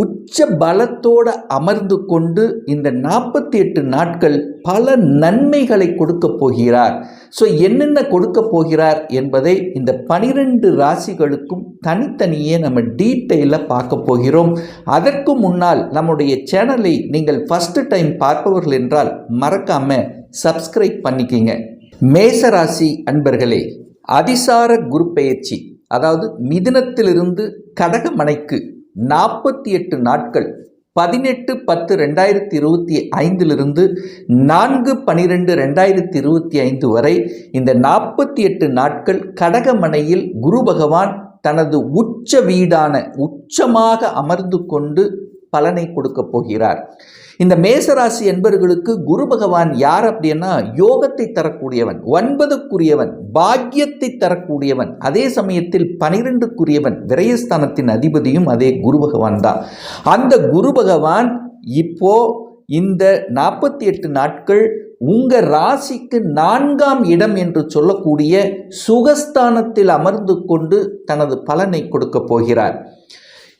உச்ச பலத்தோடு அமர்ந்து கொண்டு இந்த நாற்பத்தி எட்டு நாட்கள் பல நன்மைகளை கொடுக்க போகிறார். ஸோ என்னென்ன கொடுக்க போகிறார் என்பதை இந்த பனிரெண்டு ராசிகளுக்கும் தனித்தனியே நம்ம டீட்டெயிலாக பார்க்க போகிறோம். அதற்கு முன்னால் நம்முடைய சேனலை நீங்கள் ஃபஸ்ட்டு டைம் பார்ப்பவர்கள் என்றால் மறக்காம சப்ஸ்கிரைப் பண்ணிக்கிங்க. மேசராசி அன்பர்களே அதிசார குரு பெயர்ச்சி அதாவது மிதினத்திலிருந்து கடகமனைக்கு நாற்பத்தி எட்டு நாட்கள் பதினெட்டு பத்து ரெண்டாயிரத்தி இருபத்தி ஐந்திலிருந்து நான்கு பனிரெண்டு ரெண்டாயிரத்தி இருபத்தி ஐந்து வரை இந்த நாற்பத்தி எட்டு நாட்கள் கடகமனையில் குரு பகவான் தனது உச்ச வீடான உச்சமாக அமர்ந்து கொண்டு பலனை கொடுக்கப் போகிறார். இந்த மேசராசி என்பவர்களுக்கு குரு பகவான் யார் அப்படின்னா யோகத்தை தரக்கூடியவன் ஒன்பதுக்குரியவன் பாக்கியத்தை தரக்கூடியவன் அதே சமயத்தில் பனிரெண்டுக்குரியவன் விரயஸ்தானத்தின் அதிபதியும் அதே குரு பகவான் தான். அந்த குரு பகவான் இப்போ இந்த நாற்பத்தி எட்டு நாட்கள் உங்கள் ராசிக்கு நான்காம் இடம் என்று சொல்லக்கூடிய சுகஸ்தானத்தில் அமர்ந்து கொண்டு தனது பலனை கொடுக்க போகிறார்.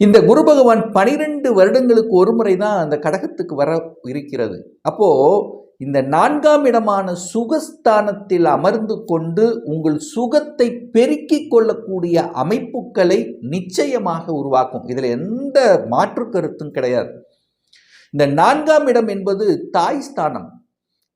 இந்த குரு பகவான் பனிரெண்டு வருடங்களுக்கு ஒரு முறை தான் அந்த கடகத்துக்கு வர இருக்கிறது. அப்போது இந்த நான்காம் இடமான சுகஸ்தானத்தில் அமர்ந்து கொண்டு உங்கள் சுகத்தை பெருக்கிக் கொள்ளக்கூடிய அமைப்புகளை நிச்சயமாக உருவாக்கும். இதில் எந்த மாற்று கருத்தும் கிடையாது. இந்த நான்காம் இடம் என்பது தாய் ஸ்தானம்.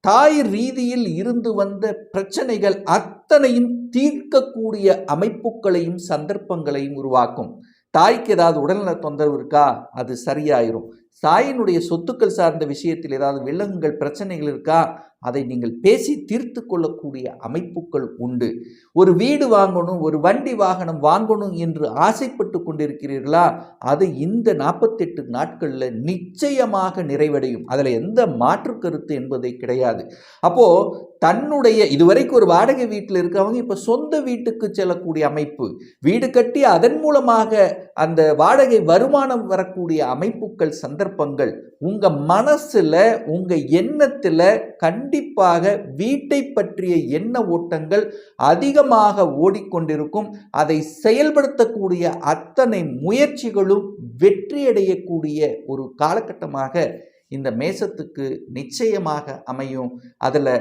தாய் ரீதியில் இருந்து வந்த பிரச்சனைகள் அத்தனையும் தீர்க்கக்கூடிய அமைப்புகளையும் சந்தர்ப்பங்களையும் உருவாக்கும். தாய்க்கு ஏதாவது உடல்நல தொந்தரவு இருக்கா? அது சரியாயிரும். தாயினுடைய சொத்துக்கள் சார்ந்த விஷயத்தில் ஏதாவது விலங்குகள் பிரச்சனைகள் இருக்கா? அதை நீங்கள் பேசி தீர்த்து கொள்ளக்கூடிய அமைப்புகள் உண்டு. ஒரு வீடு வாங்கணும் ஒரு வண்டி வாகனம் வாங்கணும் என்று ஆசைப்பட்டு கொண்டிருக்கிறீர்களா? அது இந்த நாற்பத்தெட்டு நாட்களில் நிச்சயமாக நிறைவடையும். அதில் எந்த மாற்று கருத்து என்பதே கிடையாது. அப்போது தன்னுடைய இதுவரைக்கும் ஒரு வாடகை வீட்டில் இருக்கிறவங்க இப்போ சொந்த வீட்டுக்கு செல்லக்கூடிய அமைப்பு. வீடு கட்டி அதன் மூலமாக அந்த வாடகை வருமானம் வரக்கூடிய அமைப்புகள் சந்தர்ப்பங்கள் உங்கள் மனசில் உங்கள் எண்ணத்தில் கண் கண்டிப்பாக வீட்டை பற்றிய எண்ண ஓட்டங்கள் அதிகமாக ஓடிக்கொண்டிருக்கும். அதை செயல்படுத்தக்கூடிய அத்தனை முயற்சிகளும் வெற்றியடையக்கூடிய ஒரு காலகட்டமாக இந்த மேசத்துக்கு நிச்சயமாக அமையும். அதில்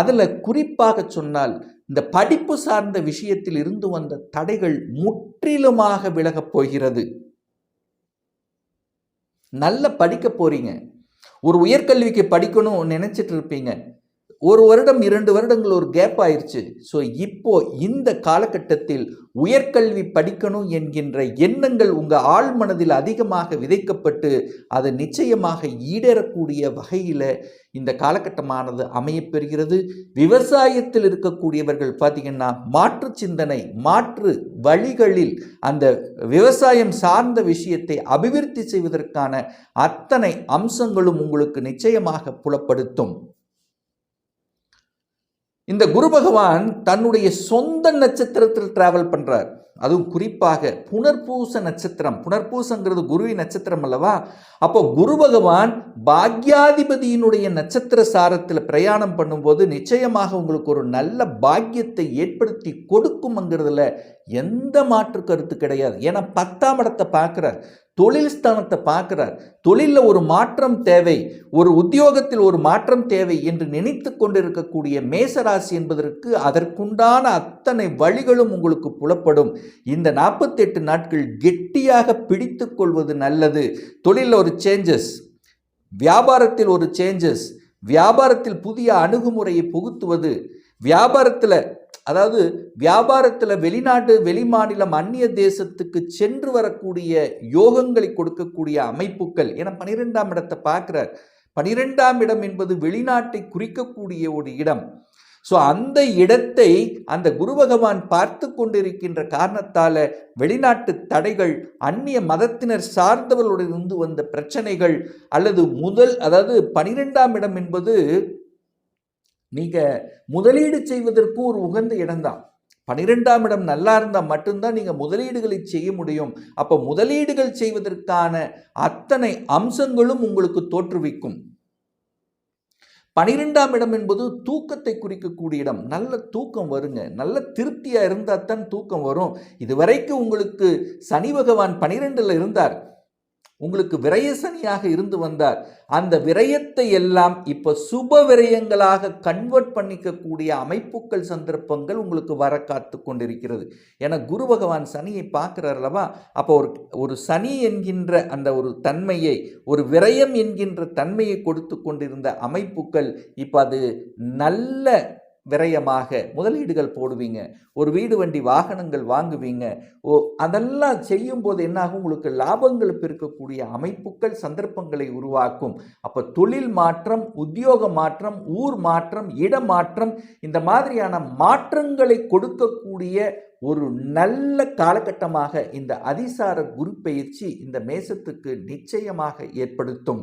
அதில் குறிப்பாக சொன்னால் இந்த படிப்பு சார்ந்த விஷயத்தில் இருந்து வந்த தடைகள் முற்றிலுமாக விலகப் போகிறது. நல்ல படிக்க போறீங்க. ஒரு உயர்கல்விக்கு படிக்கணும் நினச்சிட்டு இருப்பீங்க. ஒரு வருடம் இரண்டு வருடங்கள் ஒரு கேப் ஆயிடுச்சு ஸோ இப்போ இந்த காலகட்டத்தில் உயர்கல்வி படிக்கணும் என்கின்ற எண்ணங்கள் உங்கள் ஆள் மனதில் அதிகமாக விதைக்கப்பட்டு அது நிச்சயமாக ஈடேறக்கூடிய வகையில் இந்த காலகட்டமானது அமையப்பெறுகிறது விவசாயத்தில் இருக்கக்கூடியவர்கள் பார்த்திங்கன்னா மாற்று சிந்தனை மாற்று வழிகளில் அந்த விவசாயம் சார்ந்த விஷயத்தை அபிவிருத்தி செய்வதற்கான அத்தனை அம்சங்களும் உங்களுக்கு நிச்சயமாக புலப்படுத்தும். இந்த குரு பகவான் தன்னுடைய சொந்த நட்சத்திரத்தில் டிராவல் பண்ணுறார் அதுவும் குறிப்பாக புனர்பூச நட்சத்திரம். புனர்பூசங்கிறது குருவி நட்சத்திரம் அல்லவா? அப்போ குரு பகவான் பாக்யாதிபதியினுடைய நட்சத்திர சாரத்தில் பிரயாணம் பண்ணும்போது நிச்சயமாக உங்களுக்கு ஒரு நல்ல பாக்கியத்தை ஏற்படுத்தி கொடுக்கும்ங்கிறதுல எந்த மாற்று கருத்து கிடையாது. ஏன்னா பத்தாம் இடத்தை பார்க்குறார் தொழில் ஸ்தானத்தை பார்க்குறார். தொழிலில் ஒரு மாற்றம் தேவை ஒரு உத்தியோகத்தில் ஒரு மாற்றம் தேவை என்று நினைத்து கொண்டிருக்கக்கூடிய மேசராசி என்பதற்கு அதற்குண்டான அத்தனை வழிகளும் உங்களுக்கு புலப்படும். இந்த நாற்பத்தெட்டு நாட்கள் கெட்டியாக பிடித்து கொள்வது நல்லது. தொழிலில் ஒரு சேஞ்சஸ் வியாபாரத்தில் ஒரு சேஞ்சஸ் வியாபாரத்தில் புதிய அணுகுமுறையை புகுத்துவது வியாபாரத்தில் அதாவது வியாபாரத்தில் வெளிநாட்டு வெளிமாநிலம் அந்நிய தேசத்துக்கு சென்று வரக்கூடிய யோகங்களை கொடுக்கக்கூடிய அமைப்புகள். என பனிரெண்டாம் இடத்தை பார்க்குறார். பனிரெண்டாம் இடம் என்பது வெளிநாட்டை குறிக்கக்கூடிய ஒரு இடம். ஸோ அந்த இடத்தை அந்த குரு பகவான் பார்த்து கொண்டிருக்கின்ற காரணத்தால் வெளிநாட்டு தடைகள் அந்நிய மதத்தினர் சார்ந்தவர்களிருந்து வந்த பிரச்சனைகள் அல்லது முதல் அதாவது பனிரெண்டாம் இடம் என்பது நீங்கள் முதலீடு செய்வதற்கு ஒரு உகந்த இடம்தான். பனிரெண்டாம் இடம் நல்லா இருந்தால் மட்டும்தான் நீங்கள் முதலீடுகளை செய்ய முடியும். அப்போ முதலீடுகள் செய்வதற்கான அத்தனை அம்சங்களும் உங்களுக்கு தோற்றுவிக்கும். பனிரெண்டாம் இடம் என்பது தூக்கத்தை குறிக்கக்கூடிய இடம். நல்ல தூக்கம் வருங்க. நல்ல திருப்தியாக இருந்தால் தான் தூக்கம் வரும். இதுவரைக்கும் உங்களுக்கு சனி பகவான் பனிரெண்டில் இருந்தார். உங்களுக்கு விரயசனியாக இருந்து வந்தார். அந்த விரயத்தை எல்லாம் இப்போ சுப விரயங்களாக கன்வெர்ட் பண்ணிக்கக்கூடிய அமைப்புகள் சந்தர்ப்பங்கள் உங்களுக்கு வர காத்து கொண்டிருக்கிறது. ஏன்னா குரு பகவான் சனியை பார்க்குறார் அல்லவா? அப்போ ஒரு ஒரு சனி என்கின்ற அந்த ஒரு தன்மையை ஒரு விரயம் என்கின்ற தன்மையை கொடுத்து கொண்டிருந்த அமைப்புகள் இப்போ அது நல்ல விரயமாக முதலீடுகள் போடுவீங்க. ஒரு வீடு வண்டி வாகனங்கள் வாங்குவீங்க. ஓ அதெல்லாம் செய்யும்போது என்னாகும்? உங்களுக்கு லாபங்கள் பெருக்கக்கூடிய அமைப்புகள் சந்தர்ப்பங்களை உருவாக்கும். அப்போ தொழில் மாற்றம் உத்தியோக மாற்றம் ஊர் மாற்றம் இட மாற்றம் இந்த மாதிரியான மாற்றங்களை கொடுக்கக்கூடிய ஒரு நல்ல காலகட்டமாக இந்த அதிசார குரு பயிற்சி இந்த மேசத்துக்கு நிச்சயமாக ஏற்படுத்தும்.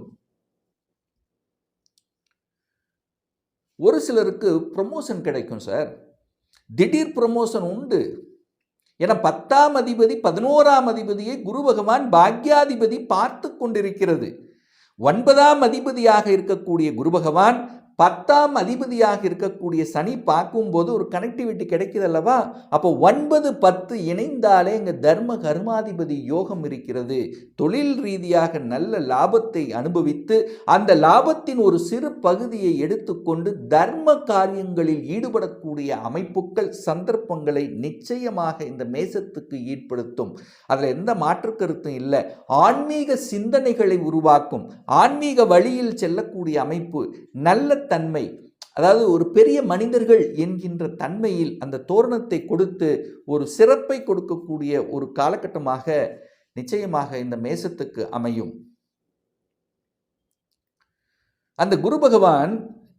ஒரு சிலருக்கு ப்ரொமோஷன் கிடைக்கும் சார் திடீர் ப்ரொமோஷன் உண்டு. என பத்தாம் அதிபதி பதினோராம் அதிபதியை குரு பகவான் பாக்யாதிபதி பார்த்து கொண்டிருக்கிறது. ஒன்பதாம் அதிபதியாக இருக்கக்கூடிய குரு பகவான் பத்தாம் அதிபதியாக இருக்கக்கூடிய சனி பார்க்கும்போது ஒரு கனெக்டிவிட்டி கிடைக்குது அல்லவா? அப்போ ஒன்பது பத்து இணைந்தாலே இங்கே தர்ம கர்மாதிபதி யோகம் இருக்கிறது. தொழில் ரீதியாக நல்ல லாபத்தை அனுபவித்து அந்த லாபத்தின் ஒரு சிறு பகுதியை எடுத்துக்கொண்டு தர்ம காரியங்களில் ஈடுபடக்கூடிய அமைப்புகள் சந்தர்ப்பங்களை நிச்சயமாக இந்த மேசத்துக்கு ஈடுபடுத்தும். அதில் எந்த மாற்று கருத்தும் இல்லை. ஆன்மீக சிந்தனைகளை உருவாக்கும். ஆன்மீக வழியில் செல்ல இருக்கக்கூடிய அமைப்பு நல்ல தன்மை அதாவது ஒரு பெரிய மனிதர்கள் என்கின்ற தன்மையில் அந்த தோரணத்தை கொடுத்து ஒரு சிறப்பை கொடுக்கக்கூடிய ஒரு காலகட்டமாக நிச்சயமாக இந்த மேசத்துக்கு அமையும். அந்த குரு பகவான்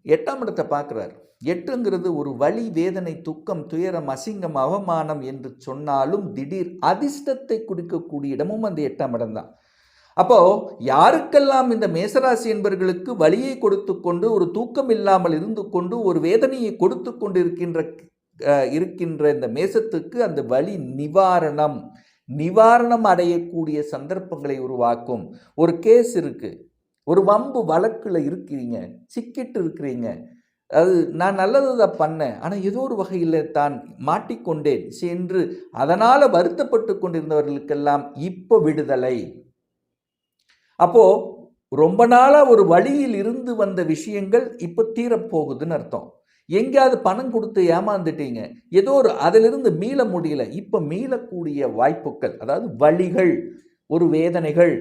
எட்டாம் இடத்தை பார்க்குறார். எட்டுங்கிறது ஒரு வழி வேதனை துக்கம் துயரம் அசிங்கம் அவமானம் என்று சொன்னாலும் திடீர் அதிர்ஷ்டத்தை கொடுக்கக்கூடிய இடமும் அந்த எட்டாம் இடம்தான் அப்போ யாருக்கெல்லாம் இந்த மேசராசி என்பவர்களுக்கு வழியை கொடுத்து கொண்டு ஒரு தூக்கம் இல்லாமல் இருந்து கொண்டு ஒரு வேதனையை கொடுத்து கொண்டு இருக்கின்ற இருக்கின்ற இந்த மேசத்துக்கு அந்த வழி நிவாரணம். நிவாரணம் அடையக்கூடிய சந்தர்ப்பங்களை உருவாக்கும். ஒரு கேஸ் இருக்கு. ஒரு வம்பு வழக்கில் இருக்கிறீங்க. சிக்கிட்டு இருக்கிறீங்க. அது நான் நல்லது தான் பண்ணேன். ஆனால் ஏதோ ஒரு வகையில் தான் மாட்டிக்கொண்டேன். சென்று அதனால் வருத்தப்பட்டு கொண்டிருந்தவர்களுக்கெல்லாம் இப்போ விடுதலை. அப்போது ரொம்ப நாளாக ஒரு வழியில் இருந்து வந்த விஷயங்கள் இப்போ தீரப்போகுதுன்னு அர்த்தம். எங்கேயாவது பணம் கொடுத்து ஏமாந்துட்டீங்க. ஏதோ ஒரு அதிலிருந்து மீள முடியல. இப்போ மீளக்கூடிய வாய்ப்புகள் அதாவது வழிகள் ஒரு வேதனைகள்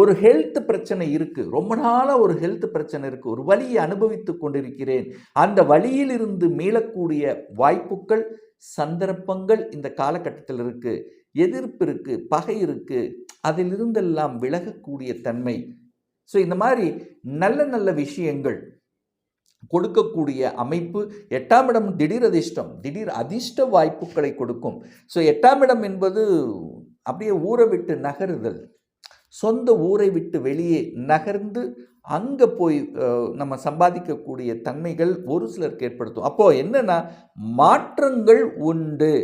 ஒரு ஹெல்த் பிரச்சனை இருக்குது ரொம்ப நாளாக ஒரு ஹெல்த் பிரச்சனை இருக்குது ஒரு வழியை அனுபவித்து கொண்டிருக்கிறேன். அந்த வழியிலிருந்து மீளக்கூடிய வாய்ப்புகள் சந்தர்ப்பங்கள் இந்த காலகட்டத்தில் இருக்குது எதிர்ப்பு இருக்குது பகை இருக்குது அதிலிருந்தெல்லாம் விலகக்கூடிய தன்மை. ஸோ இந்த மாதிரி நல்ல நல்ல விஷயங்கள் கொடுக்கக்கூடிய அமைப்பு எட்டாம் இடம் திடீர் அதிர்ஷ்டம் திடீர் அதிர்ஷ்ட வாய்ப்புகளை கொடுக்கும். ஸோ எட்டாம் இடம் என்பது அப்படியே ஊரை விட்டு நகருதல். சொந்த ஊரை விட்டு வெளியே நகர்ந்து அங்கே போய் நம்ம சம்பாதிக்கக்கூடிய தன்மைகள் ஒரு சிலருக்கு ஏற்படுத்தும். அப்போது என்னென்னா மாற்றங்கள் உண்டு.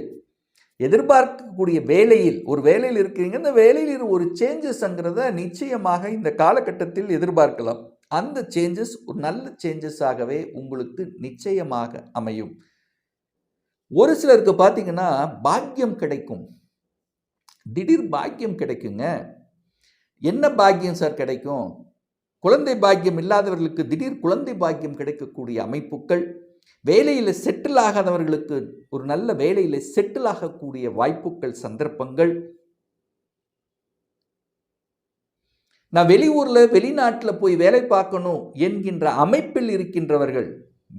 எதிர்பார்க்கக்கூடிய வேலையில் ஒரு வேலையில் இருக்கிறீங்க இந்த வேலையில் ஒரு சேஞ்சஸ்ங்கிறத நிச்சயமாக இந்த காலகட்டத்தில் எதிர்பார்க்கலாம். அந்த சேஞ்சஸ் ஒரு நல்ல சேஞ்சஸாகவே உங்களுக்கு நிச்சயமாக அமையும். ஒரு சிலருக்கு பார்த்தீங்கன்னா பாக்கியம் கிடைக்கும். திடீர் பாக்கியம் கிடைக்குங்க. என்ன பாக்கியம் சார் கிடைக்கும்? குழந்தை பாக்கியம் இல்லாதவர்களுக்கு திடீர் குழந்தை பாக்கியம் கிடைக்கக்கூடிய அமைப்புகள் வேலையில் செட்டில் ஆகாதவர்களுக்கு ஒரு நல்ல வேலையில் செட்டில் ஆகக்கூடிய வாய்ப்புகள் சந்தர்ப்பங்கள். நான் வெளியூரில் வெளிநாட்டில் போய் வேலை பார்க்கணும் என்கின்ற அமைப்பில் இருக்கின்றவர்கள்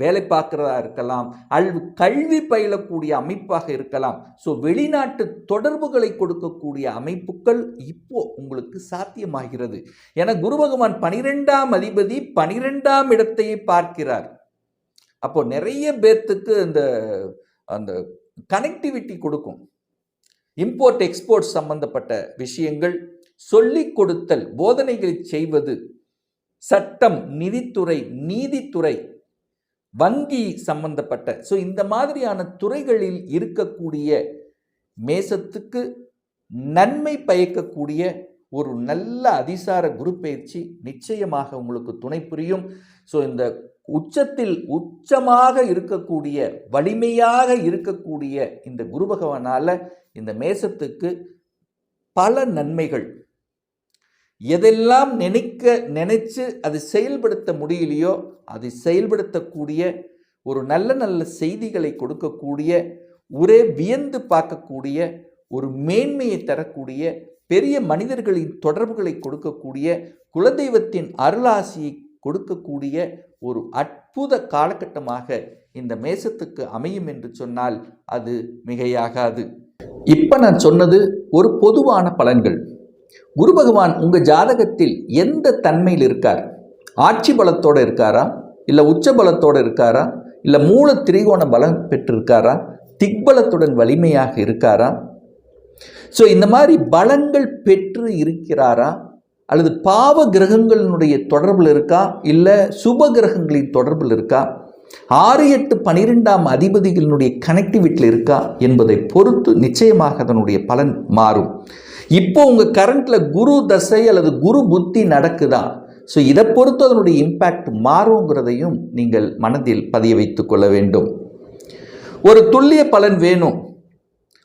வேலை பார்க்கிறதா இருக்கலாம் அல்லது கல்வி பயிலக்கூடிய அமைப்பாக இருக்கலாம். ஸோ வெளிநாட்டு தொடர்புகளை கொடுக்கக்கூடிய அமைப்புகள் இப்போ உங்களுக்கு சாத்தியமாகிறது. என குரு பகவான் பனிரெண்டாம் அதிபதி பனிரெண்டாம் இடத்தையே பார்க்கிறார். அப்போ நிறைய பேர்த்துக்கு அந்த அந்த கனெக்டிவிட்டி கொடுக்கும். இம்போர்ட் எக்ஸ்போர்ட் சம்பந்தப்பட்ட விஷயங்கள் சொல்லிக் கொடுத்தல் போதனைகளை செய்வது சட்டம் நிதித்துறை நீதித்துறை வங்கி சம்பந்தப்பட்ட ஸோ இந்த மாதிரியான துறைகளில் இருக்கக்கூடிய மேசத்துக்கு நன்மை பயக்கக்கூடிய ஒரு நல்ல அதிசார குரு பயிற்சி நிச்சயமாக உங்களுக்கு துணை புரியும். ஸோ இந்த உச்சத்தில் உச்சமாக இருக்கக்கூடிய வலிமையாக இருக்கக்கூடிய இந்த குரு பகவானால் இந்த மேசத்துக்கு பல நன்மைகள். எதெல்லாம் நினைக்க நினைச்சு அது செயல்படுத்த முடியலையோ அதை செயல்படுத்தக்கூடிய ஒரு நல்ல நல்ல செய்திகளை கொடுக்கக்கூடிய ஒரே வியந்து பார்க்கக்கூடிய ஒரு மேன்மையை தரக்கூடிய பெரிய மனிதர்களின் தொடர்புகளை கொடுக்கக்கூடிய குலதெய்வத்தின் அருளாசியை கொடுக்கக்கூடிய ஒரு அற்புத காலகட்டமாக இந்த மேசத்துக்கு அமையும் என்று சொன்னால் அது மிகையாகாது. இப்போ நான் சொன்னது ஒரு பொதுவான பலன்கள். குரு பகவான் உங்கள் ஜாதகத்தில் எந்த தன்மையில் இருக்கார்? ஆட்சி பலத்தோடு இருக்காரா? இல்லை உச்ச பலத்தோடு இருக்காரா? இல்லை மூல திரிகோண பலம் பெற்றிருக்காரா? திக்பலத்துடன் வலிமையாக இருக்காரா? ஸோ இந்த மாதிரி பலங்கள் பெற்று இருக்கிறாரா? அல்லது பாவ கிரகங்களினுடைய தொடர்பில் இருக்கா? இல்லை சுப கிரகங்களின் தொடர்பில் இருக்கா? ஆறு எட்டு பனிரெண்டாம் அதிபதிகளினுடைய கனெக்டிவிட்டியில் இருக்கா? என்பதை பொறுத்து நிச்சயமாக அதனுடைய பலன் மாறும். இப்போ உங்கள் கரண்ட்டில் குரு தசை அல்லது குரு புத்தி நடக்குதா? ஸோ இதை பொறுத்து அதனுடைய இம்பேக்ட் மாறுங்கிறதையும் நீங்கள் மனதில் பதிய வைத்து கொள்ள வேண்டும். ஒரு துல்லிய பலன் வேணும்.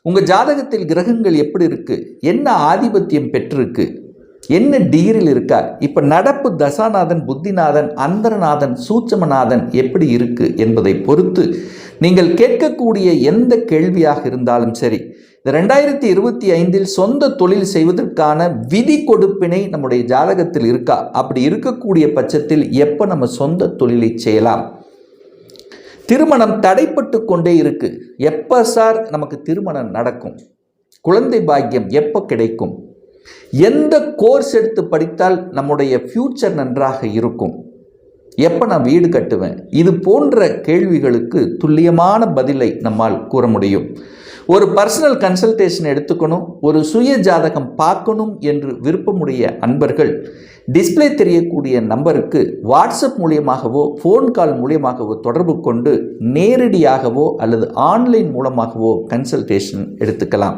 உங்கள் ஜாதகத்தில் கிரகங்கள் எப்படி இருக்குது என்ன ஆதிபத்தியம் பெற்றிருக்கு? என்ன டிகிரியில் இருக்கா இப்போ நடப்பு தசாநாதன் புத்திநாதன் அந்தரநாதன் சூட்சமநாதன் எப்படி இருக்கு என்பதை பொறுத்து நீங்கள் கேட்கக்கூடிய எந்த கேள்வியாக இருந்தாலும் சரி இந்த ரெண்டாயிரத்தி இருபத்தி ஐந்தில் சொந்த தொழில் செய்வதற்கான விதி கொடுப்பினை நம்முடைய ஜாதகத்தில் இருக்கா? அப்படி இருக்கக்கூடிய பட்சத்தில் எப்போ நம்ம சொந்த தொழிலை செய்யலாம்? திருமணம் தடைப்பட்டு கொண்டே இருக்கு. எப்போ சார் நமக்கு திருமணம் நடக்கும்? குழந்தை பாக்கியம் எப்போ கிடைக்கும்? எந்த கோர்ஸ் எடுத்து படித்தால் நம்முடைய ஃப்யூச்சர் நன்றாக இருக்கும்? எப்போ நான் வீடு கட்டுவேன்? இது போன்ற கேள்விகளுக்கு துல்லியமான பதிலை நம்மால் கூற முடியும். ஒரு பர்சனல் கன்சல்டேஷன் எடுத்துக்கணும் ஒரு சுய ஜாதகம் பார்க்கணும் என்று விருப்பமுடைய அன்பர்கள் டிஸ்பிளே தெரியக்கூடிய நம்பருக்கு வாட்ஸ்அப் மூலியமாகவோ ஃபோன் கால் மூலியமாகவோ தொடர்பு கொண்டு நேரடியாகவோ அல்லது ஆன்லைன் மூலமாகவோ கன்சல்டேஷன் எடுத்துக்கலாம்.